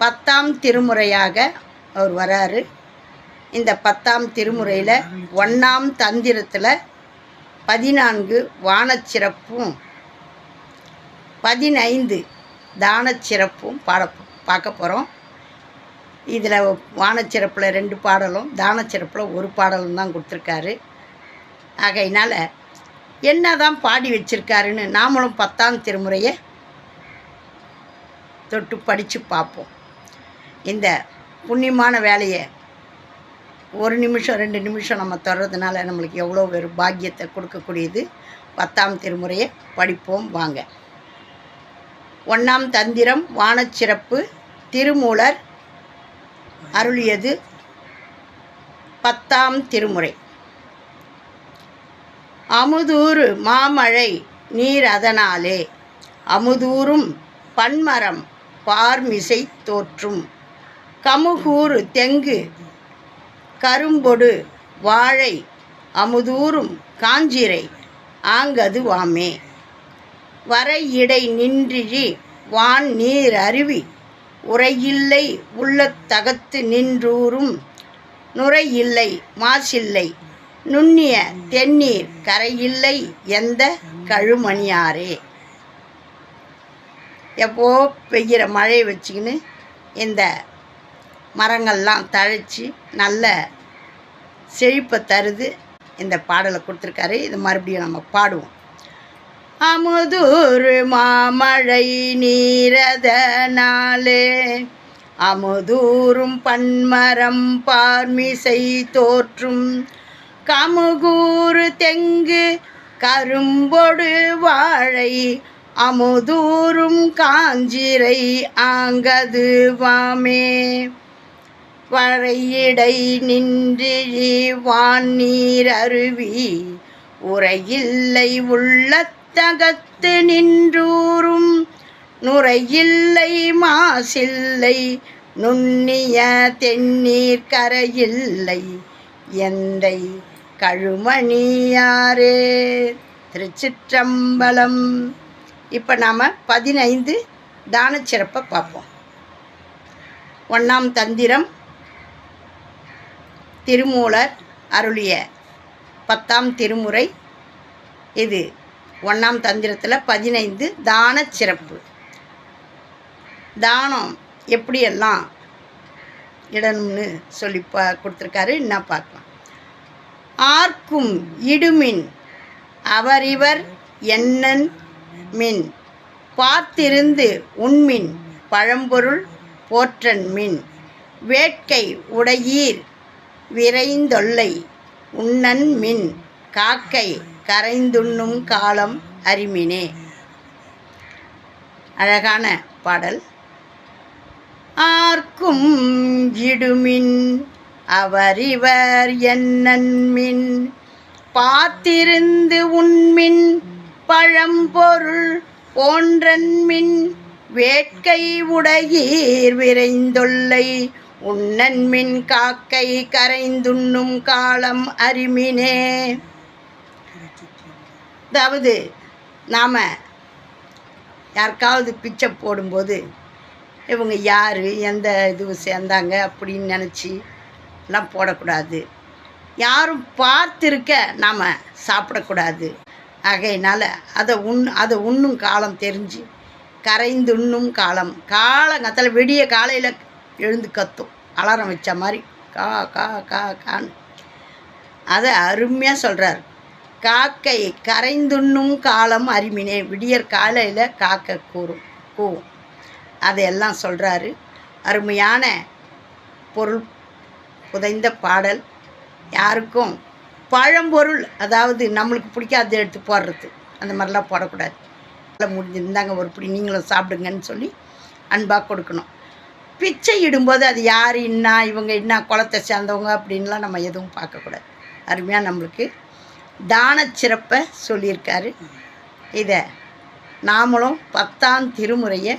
பத்தாம் திருமுறையாக அவர் வராரு. இந்த பத்தாம் திருமுறையில் ஒன்றாம் தந்திரத்தில் பதினான்கு வானச்சிறப்பும் பதினைந்து தானச்சிறப்பும் பாட பார்க்க போகிறோம் இதில் வானச்சிறப்பில் ரெண்டு பாடலும் தானச்சிறப்பில் ஒரு பாடலும் தான் கொடுத்துருக்காரு. ஆகையினால் என்ன தான் பாடி வச்சுருக்காருன்னு நாமளும் பத்தாம் திருமுறையை தொட்டு படித்து பார்ப்போம். இந்த புண்ணியமான வேலையை ஒரு நிமிஷம் ரெண்டு நிமிஷம் நம்ம தொடர்றதுனால நம்மளுக்கு எவ்வளோ ஒரு பாக்கியத்தை கொடுக்கக்கூடியது. பத்தாம் திருமுறையை படிப்போம் வாங்க. ஒன்றாம் தந்திரம் வானச்சிறப்பு திருமூலர் அருளியது பத்தாம் திருமுறை. அமுதூறு மாமழை நீர் அதனாலே அமுதூறும் பன்மரம் பார்மிசை தோற்றும். கமுகூர் தெங்கு கரும்பொடு வாழை அமுதூறும் காஞ்சிரை ஆங்கது வாமே. வரையிடை நின்றிழி வான் நீர் அருவி உரையில்லை உள்ளத்தகத்து நின்றூரும் நுரையில்லை மாசில்லை நுண்ணிய தென்னீர் கரையில்லை எந்த கழுமணியாரே. எப்போ பெய்கிற மழையை வச்சுக்கின்னு இந்த மரங்கள்லாம் தழைச்சி நல்ல செழிப்பை தருது. இந்த பாடலை கொடுத்துருக்காரு. இது மறுபடியும் நம்ம பாடுவோம். அமுதூர் மாமழை நீரதனாலே அமுதூரும் பன்மரம் பார்மிசை தோற்றும். கமுகூறு தெங்கு கரும்பொடு வாழை அமுதூரும் காஞ்சிரை ஆங்கது வாமே. வரையிடை நின்றிழிவான் நீர் அருவி. உரையில்லை உள்ளத்தகத்து நின்றூரும் நுரையில்லை மாசில்லை. நுண்ணிய தென்னீர் கரையில்லை. எந்தை கழுமணியாரே? திருச்சிற்றம்பலம். இப்போ நாம் பதினைந்து தானச்சிறப்பை பார்ப்போம். ஒன்றாம் தந்திரம் திருமூலர் அருளிய பத்தாம் திருமுறை இது. ஒன்றாம் தந்திரத்தில் பதினைந்து தான சிறப்பு. தானம் எப்படியெல்லாம் இடணும்னு சொல்லி பா கொடுத்துருக்காரு. என்ன பார்க்கலாம். ஆர்க்கும் இடுமின் அவரிவர் என்னன் மின். பார்த்திருந்து உண்மின் பழம்பொருள் போற்றன் மின் வேட்கை உடையீர் விரைந்தொல்லை உண்ணன் மின் காக்கை கரைந்துண்ணும் காலம் அரிமினே. அழகான பாடல். ஆர்க்கும் இடுமின் அவரிவர் என்னன்மின் பார்த்திருந்து உண்மின் பழம்பொருள் போன்றன்மின் வேட்கை உடையீர் விரைந்தொல்லை உன்னன்மின் காக்கை கரைந்துண்ணும் காலம் அருமினே. அதாவது நாம் யாருக்காவது பிச்சை போடும்போது இவங்க யார் எந்த இது சேர்ந்தாங்க அப்படின்னு நினச்சி எல்லாம் போடக்கூடாது. யாரும் பார்த்துருக்க நாம் சாப்பிடக்கூடாது. ஆகையினால் அதை உண் அதை உண்ணும் காலம் தெரிஞ்சு கரைந்து உண்ணும் காலம். காலங்கத்தில் விடிய காலையில் எழுந்து கத்தும். அலாரம் வச்ச மாதிரி கா கா கா கான்னு. அதை அருமையாக சொல்கிறார் காக்கை கரைந்துண்ணும் காலம் அருமினே விடியற் காலையில் காக்கை கூறும் கூவும். அதையெல்லாம் சொல்கிறாரு அருமையான பொருள் புதைந்த பாடல். யாருக்கும் பழம்பொருள் அதாவது நம்மளுக்கு பிடிக்காத எடுத்து போடுறது. அந்த மாதிரிலாம் போடக்கூடாது. முடிஞ்சிருந்தாங்க ஒரு பிடி நீங்களும் சாப்பிடுங்கன்னு சொல்லி அன்பாக கொடுக்கணும். பிச்சை இடும்போது அது யார் இன்னா இவங்க இன்னா குளத்தை சேர்ந்தவங்க அப்படின்லாம் நம்ம எதுவும் பார்க்கக்கூடாது. அருமையாக நம்மளுக்கு தான சிறப்பை சொல்லியிருக்காரு. இதை நாமளும் பத்தாம் திருமுறையை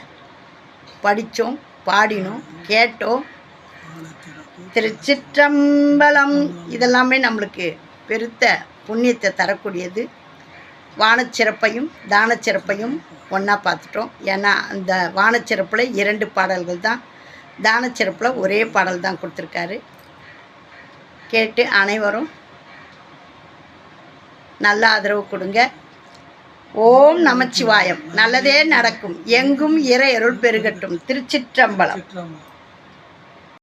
படித்தோம் பாடினோம் கேட்டோம். திருச்சிற்றம்பலம் இதெல்லாமே நம்மளுக்கு பெருத்த புண்ணியத்தை தரக்கூடியது. வானச்சிறப்பையும் தானச்சிறப்பையும் ஒன்றா பார்த்துட்டோம். ஏன்னா அந்த வானச்சிறப்பில் இரண்டு பாடல்கள் தான் தானச்சிறப்பில் ஒரே பாடல் தான் கொடுத்துருக்காரு. கேட்டு அனைவரும் நல்ல ஆதரவு கொடுங்க. ஓம் நமச்சிவாயம். நல்லதே நடக்கும். எங்கும் இறை அருள் பெருகட்டும். திருச்சிற்றம்பலம்.